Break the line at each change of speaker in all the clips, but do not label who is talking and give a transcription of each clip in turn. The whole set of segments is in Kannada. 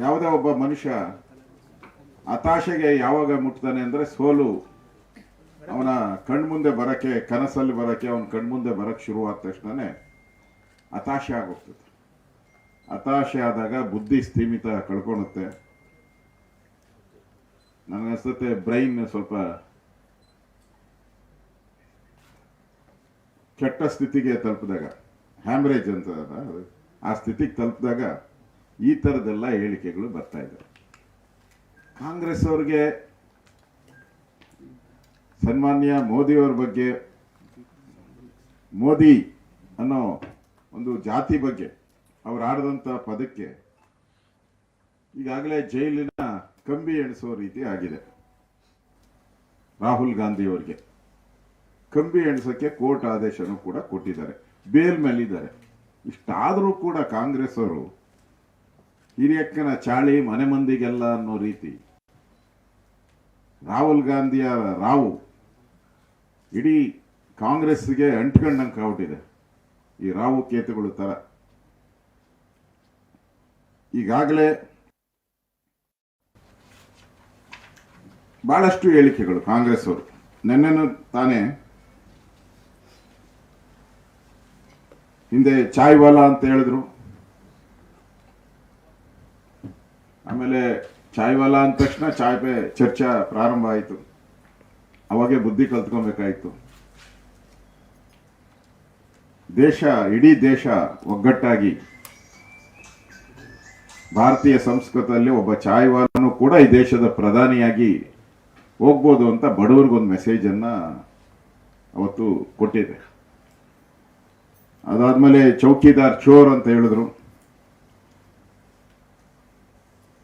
ಯಾವುದೇ ಒಬ್ಬ ಮನುಷ್ಯ ಹತಾಶೆಗೆ ಯಾವಾಗ ಮುಟ್ತಾನೆ ಅಂದರೆ ಸೋಲು. ಅವನ ಕಣ್ಮುಂದೆ ಬರೋಕ್ಕೆ, ಕನಸಲ್ಲಿ ಬರೋಕ್ಕೆ, ಅವನ ಕಣ್ಮುಂದೆ ಬರೋಕ್ಕೆ ಶುರುವಾದ ತಕ್ಷಣನೇ ಹತಾಶೆ ಆಗೋಗ್ತದೆ. ಹತಾಶೆ ಆದಾಗ ಬುದ್ಧಿ ಸ್ಥೀಮಿತ ಕಳ್ಕೊಳುತ್ತೆ. ನನಗನ್ಸುತ್ತೆ ಬ್ರೈನ್ ಸ್ವಲ್ಪ ಕೆಟ್ಟ ಸ್ಥಿತಿಗೆ ತಲುಪಿದಾಗ, ಹ್ಯಾಮ್ರೇಜ್ ಅಂತ ಆ ಸ್ಥಿತಿಗೆ ತಲುಪಿದಾಗ ಈ ಥರದ್ದೆಲ್ಲ ಹೇಳಿಕೆಗಳು ಬರ್ತಾ ಇದ್ದಾವೆ ಕಾಂಗ್ರೆಸ್ ಅವ್ರಿಗೆ ಸನ್ಮಾನ್ಯ ಮೋದಿಯವ್ರ ಬಗ್ಗೆ, ಮೋದಿ ಅನ್ನೋ ಒಂದು ಜಾತಿ ಬಗ್ಗೆ ಅವ್ರು ಆಡಿದಂಥ ಪದಕ್ಕೆ ಈಗಾಗಲೇ ಜೈಲಿನ ಕಂಬಿ ಎಣಿಸೋ ರೀತಿ ಆಗಿದೆ. ರಾಹುಲ್ ಗಾಂಧಿ ಅವರಿಗೆ ಕಂಬಿ ಎಣಿಸೋಕ್ಕೆ ಕೋರ್ಟ್ ಆದೇಶನೂ ಕೂಡ ಕೊಟ್ಟಿದ್ದಾರೆ. ಬೇಲ್ ಮೇಲಿದ್ದಾರೆ. ಇಷ್ಟಾದರೂ ಕೂಡ ಕಾಂಗ್ರೆಸ್ ಅವರು ಹಿರಿಯಕ್ಕನ ಚಾಳಿ ಮನೆ ಮಂದಿಗೆಲ್ಲ ಅನ್ನೋ ರೀತಿ. ರಾಹುಲ್ ಗಾಂಧಿಯ ರಾವು ಇಡೀ ಕಾಂಗ್ರೆಸ್ಗೆ ಅಂಟ್ಕೊಂಡಂಗೆ ಆಗ್ಬಿಟ್ಟಿದೆ ಈ ರಾವು ಕೇತುಗಳು ತರ. ಈಗಾಗಲೇ ಬಹಳಷ್ಟು ಹೇಳಿಕೆಗಳು ಕಾಂಗ್ರೆಸ್ ಅವರು ನೆನ್ನೆನು ತಾನೇ ಹಿಂದೆ ಚಾಯ್ವಾಲಾ ಅಂತ ಹೇಳಿದ್ರು. ಆಮೇಲೆ ಚಾಯ್ ವಾಲಾ ಅಂದ ತಕ್ಷಣ ಚಾಯ್ ಪೇ ಚರ್ಚಾ ಪ್ರಾರಂಭ ಆಯಿತು. ಅವಾಗೆ ಬುದ್ಧಿ ಕಲ್ತ್ಕೊಬೇಕಾಯ್ತು. ದೇಶ, ಇಡೀ ದೇಶ ಒಗ್ಗಟ್ಟಾಗಿ ಭಾರತೀಯ ಸಂಸ್ಕೃತದಲ್ಲಿ ಒಬ್ಬ ಚಾಯ್ ವಾಲನು ಕೂಡ ಈ ದೇಶದ ಪ್ರಧಾನಿಯಾಗಿ ಹೋಗ್ಬೋದು ಅಂತ ಬಡವರಿಗೊಂದು ಮೆಸೇಜನ್ನು ಅವತ್ತು ಕೊಟ್ಟಿದೆ. ಅದಾದ್ಮೇಲೆ ಚೌಕಿದಾರ್ ಚೋರ್ ಅಂತ ಹೇಳಿದ್ರು.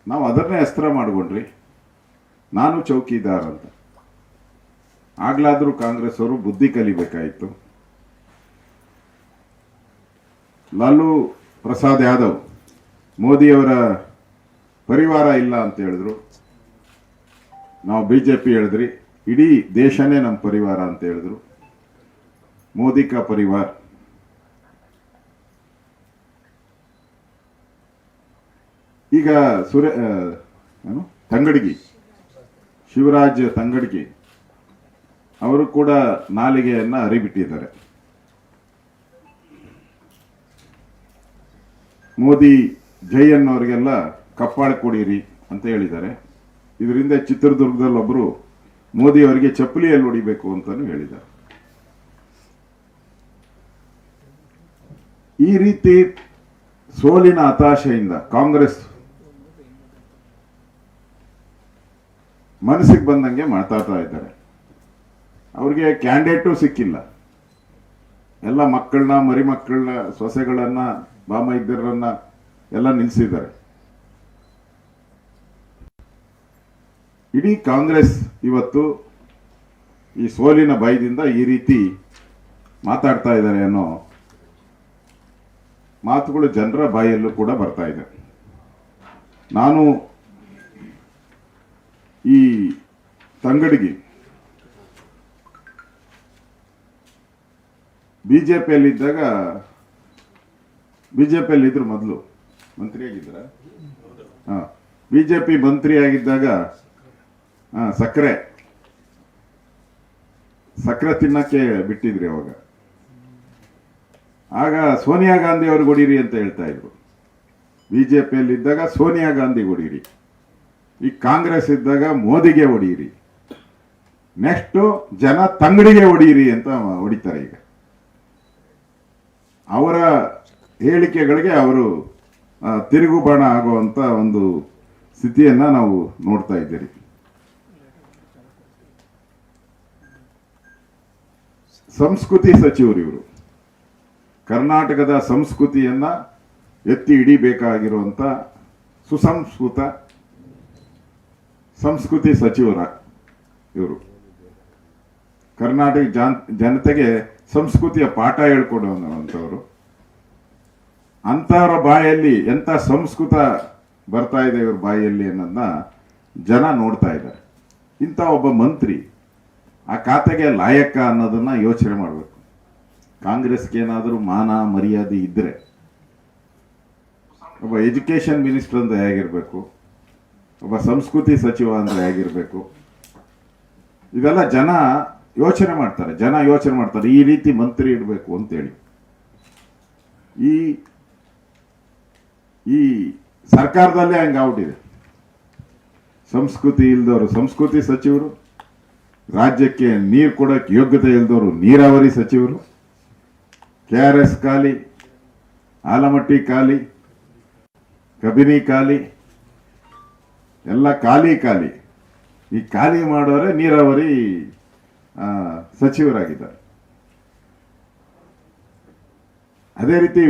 ನಾವು ಅದನ್ನೇ ಅಸ್ತ್ರ ಮಾಡ್ಕೊಂಡ್ರಿ. ನಾನು ಚೌಕಿದಾರ್ ಅಂತ. ಆಗ್ಲಾದ್ರೂ ಕಾಂಗ್ರೆಸ್ ಅವರು ಬುದ್ಧಿ ಕಲಿಬೇಕಾಯಿತು. ಲಾಲು ಪ್ರಸಾದ್ ಯಾದವ್, ಮೋದಿಯವರ ಪರಿವಾರ ಇಲ್ಲ ಅಂತ ಹೇಳಿದ್ರು. ನಾವು ಬಿ ಜೆ ಪಿ ಹೇಳಿದ್ರಿ, ಇಡೀ ದೇಶನೇ ನಮ್ಮ ಪರಿವಾರ ಅಂತ ಹೇಳಿದ್ರು. ಮೋದಿ ಕಾ ಪರಿವಾರ್. ಈಗ ಸುರ ಏನು? ತಂಗಡಗಿ. ಶಿವರಾಜ್ ತಂಗಡಗಿ. ಅವರು ಕೂಡ ನಾಲಿಗೆಯನ್ನ ಅರಿಬಿಟ್ಟಿದ್ದಾರೆ ಮೋದಿ ಜೈ ಅನ್ನೋರಿಗೆಲ್ಲ ಕಪ್ಪಾಳೆ ಕೊಡಿರಿ ಅಂತ ಹೇಳಿದ್ದಾರೆ. ಇದರಿಂದ ಚಿತ್ರದುರ್ಗದಲ್ಲೊಬ್ಬರು ಮೋದಿ ಅವರಿಗೆ ಚಪ್ಪಲಿಯಲ್ಲಿ ಹೊಡಿಬೇಕು ಅಂತಲೂ ಹೇಳಿದ್ದಾರೆ. ಈ ರೀತಿ ಸೋಲಿನ ಹತಾಶೆಯಿಂದ ಕಾಂಗ್ರೆಸ್ ಮನಸ್ಸಿಗೆ ಬಂದಂಗೆ ಮಾತಾಡ್ತಾ ಇದ್ದಾರೆ. ಅವ್ರಿಗೆ ಕ್ಯಾಂಡಿಡೇಟು ಸಿಕ್ಕಿಲ್ಲ. ಎಲ್ಲ ಮಕ್ಕಳನ್ನ ಮರಿ ಮಕ್ಕಳನ್ನ ಸೊಸೆಗಳನ್ನ, ಬಾಮೈದ್ಯರನ್ನ ಎಲ್ಲ ನಿಲ್ಲಿಸಿದ್ದಾರೆ ಇಡೀ ಕಾಂಗ್ರೆಸ್ ಇವತ್ತು ಈ ಸೋಲಿನ ಭಯದಿಂದ ಈ ರೀತಿ ಮಾತಾಡ್ತಾ ಇದ್ದಾರೆ ಅನ್ನೋ ಮಾತುಗಳು ಜನರ ಬಾಯಲ್ಲೂ ಕೂಡ ಬರ್ತಾ ಇದೆ. ನಾನು ಈ ತಂಗಡಿಗೆ ಬಿ ಜೆ ಪಿಯಲ್ಲಿದ್ದಾಗ ಬಿ ಜೆ ಇದ್ರು ಮೊದಲು ಮಂತ್ರಿಯಾಗಿದ್ದರ? ಹಾಂ ಬಿ ಜೆ ಪಿ ಮಂತ್ರಿಯಾಗಿದ್ದಾಗ, ಹಾಂ, ಸಕ್ಕರೆ. ಸಕ್ಕರೆ ತಿನ್ನಕ್ಕೆ ಬಿಟ್ಟಿದ್ರಿ ಅವಾಗ. ಆಗ ಸೋನಿಯಾ ಗಾಂಧಿ ಅವ್ರಿಗೆ ಹೊಡೀರಿ ಅಂತ ಹೇಳ್ತಾ ಇದ್ರು. ಬಿಜೆಪಿಯಲ್ಲಿ ಇದ್ದಾಗ ಸೋನಿಯಾ ಗಾಂಧಿ ಹೊಡೀರಿ ಈ ಕಾಂಗ್ರೆಸ್ ಇದ್ದಾಗ ಮೋದಿಗೆ ಹೊಡೀರಿ ನೆಕ್ಸ್ಟ್ ಜನ ತಂಗಡಿಗೆ ಹೊಡೀರಿ ಅಂತ ಹೊಡಿತಾರೆ ಈಗ. ಅವರ ಹೇಳಿಕೆಗಳಿಗೆ ಅವರು ತಿರುಗುಬಾಣ ತಿರುಗು ಬಾಣ ಆಗುವಂತ ಒಂದು ಸ್ಥಿತಿಯನ್ನ ನಾವು ನೋಡ್ತಾ ಇದ್ದೀರಿ. ಸಂಸ್ಕೃತಿ ಸಚಿವರು ಇವರು. ಕರ್ನಾಟಕದ ಸಂಸ್ಕೃತಿಯನ್ನ ಎತ್ತಿ ಹಿಡಿಬೇಕಾಗಿರುವಂತ ಸುಸಂಸ್ಕೃತ ಸಂಸ್ಕೃತಿ ಸಚಿವರ ಇವರು. ಕರ್ನಾಟಕ ಜಾನ್, ಜನತೆಗೆ ಸಂಸ್ಕೃತಿಯ ಪಾಠ ಹೇಳ್ಕೊಡುವಂಥವ್ರು ಅಂಥವರ ಬಾಯಲ್ಲಿ ಎಂತ ಸಂಸ್ಕೃತ ಬರ್ತಾ ಇದೆ ಇವ್ರ ಬಾಯಲ್ಲಿ ಅನ್ನೋದನ್ನ ಜನ ನೋಡ್ತಾ ಇದ್ದಾರೆ. ಇಂಥ ಒಬ್ಬ ಮಂತ್ರಿ ಆ ಖಾತೆಗೆ ಲಾಯಕ ಅನ್ನೋದನ್ನ ಯೋಚನೆ ಮಾಡಬೇಕು. ಕಾಂಗ್ರೆಸ್ಗೆ ಏನಾದರೂ ಮಾನ ಮರ್ಯಾದೆ ಇದ್ರೆ. ಒಬ್ಬ ಎಜುಕೇಷನ್ ಮಿನಿಸ್ಟರ್ ಅಂತ ಹೇಗಿರಬೇಕು. ಒಬ್ಬ ಸಂಸ್ಕೃತಿ ಸಚಿವ ಅಂದ್ರೆ ಹೇಗಿರಬೇಕು? ಇದೆಲ್ಲ ಜನ ಯೋಚನೆ ಮಾಡ್ತಾರೆ, ಜನ ಯೋಚನೆ ಮಾಡ್ತಾರೆ, ಈ ರೀತಿ ಮಂತ್ರಿ ಇಡಬೇಕು ಅಂತೇಳಿ. ಈ ಈ ಸರ್ಕಾರದಲ್ಲೇ ಹಂಗಾಗ್ಬಿಟ್ಟಿದೆ ಸಂಸ್ಕೃತಿ ಇಲ್ದವರು, ಸಂಸ್ಕೃತಿ ಸಚಿವರು, ರಾಜ್ಯಕ್ಕೆ ನೀರು ಕೊಡೋಕ್ಕೆ ಯೋಗ್ಯತೆ ಇಲ್ದವರು ನೀರಾವರಿ ಸಚಿವರು, ಕೆ ಆರ್ ಎಸ್ ಖಾಲಿ, ಆಲಮಟ್ಟಿ ಖಾಲಿ, ಕಬಿನಿ ಖಾಲಿ ಎಲ್ಲ ಖಾಲಿ ಖಾಲಿ. ಈ ಖಾಲಿ ಮಾಡೋರೆ ನೀರಾವರಿ ಸಚಿವರಾಗಿದ್ದಾರೆ. ಅದೇ ರೀತಿ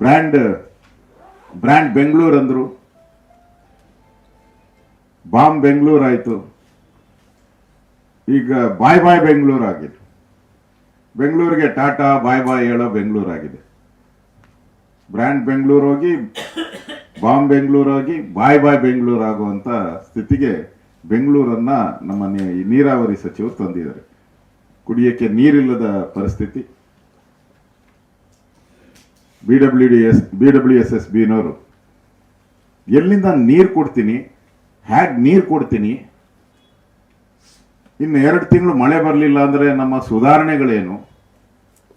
ಬ್ರ್ಯಾಂಡ್ ಬ್ರ್ಯಾಂಡ್ ಬೆಂಗಳೂರು ಅಂದರು. ಬಾಂಬ್ ಬೆಂಗಳೂರು ಆಯಿತು. ಈಗ ಬಾಯ್ ಬಾಯ್ ಬೆಂಗಳೂರು ಆಗಿದೆ. ಬೆಂಗಳೂರಿಗೆ ಟಾಟಾ, ಬಾಯ್ ಬಾಯ್ ಹೇಳೋ ಬೆಂಗಳೂರು ಆಗಿದೆ. ಬ್ರ್ಯಾಂಡ್ ಬೆಂಗಳೂರು ಹೋಗಿ ಬಾಂಬ್ ಬೆಂಗಳೂರಾಗಿ ಬಾಯ್ ಬಾಯ್ ಬೆಂಗಳೂರು ಆಗುವಂತ ಸ್ಥಿತಿಗೆ ಬೆಂಗಳೂರನ್ನ ನಮ್ಮ ನೀರಾವರಿ ಸಚಿವರು ತಂದಿದ್ದಾರೆ. ಕುಡಿಯಕ್ಕೆ ನೀರಿಲ್ಲದ ಪರಿಸ್ಥಿತಿ. B W D S, B W S S ಬಿನವರು, ಎಲ್ಲಿಂದ ನೀರು ಕೊಡ್ತೀನಿ, ಹ್ಯಾಗ್ ನೀರು ಕೊಡ್ತೀನಿ, ಇನ್ನು ಎರಡು ತಿಂಗಳು ಮಳೆ ಬರಲಿಲ್ಲ ಅಂದರೆ ನಮ್ಮ ಸುಧಾರಣೆಗಳೇನು?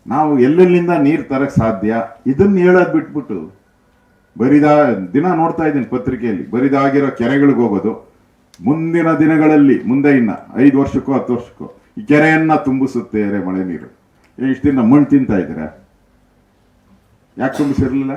ನಾವು ಎಲ್ಲೆಲ್ಲಿಂದ ನೀರು ತರಕ್ಕೆ ಸಾಧ್ಯ? ಇದನ್ನ ಹೇಳೋದು ಬಿಟ್ಬಿಟ್ಟು ಬರಿದಾ ದಿನ ನೋಡ್ತಾ ಇದ್ದೀನಿ ಪತ್ರಿಕೆಯಲ್ಲಿ ಬರಿದಾಗಿರೋ ಕೆರೆಗಳಿಗೆ ಹೋಗೋದು. ಮುಂದಿನ ದಿನಗಳಲ್ಲಿ, ಮುಂದೆ ಇನ್ನ ಐದು ವರ್ಷಕ್ಕೋ, ಹತ್ತು ವರ್ಷಕ್ಕೋ, ಈ ಕೆರೆಯನ್ನ ತುಂಬಿಸುತ್ತೆ ಮಳೆ ನೀರು. ಇಷ್ಟು ದಿನ ಮಣ್ಣು ತಿಂತಾ ಇದ್ದೀರಾ? ಯಾಕೆ ತುಂಬಿಸಿರ್ಲಿಲ್ಲ?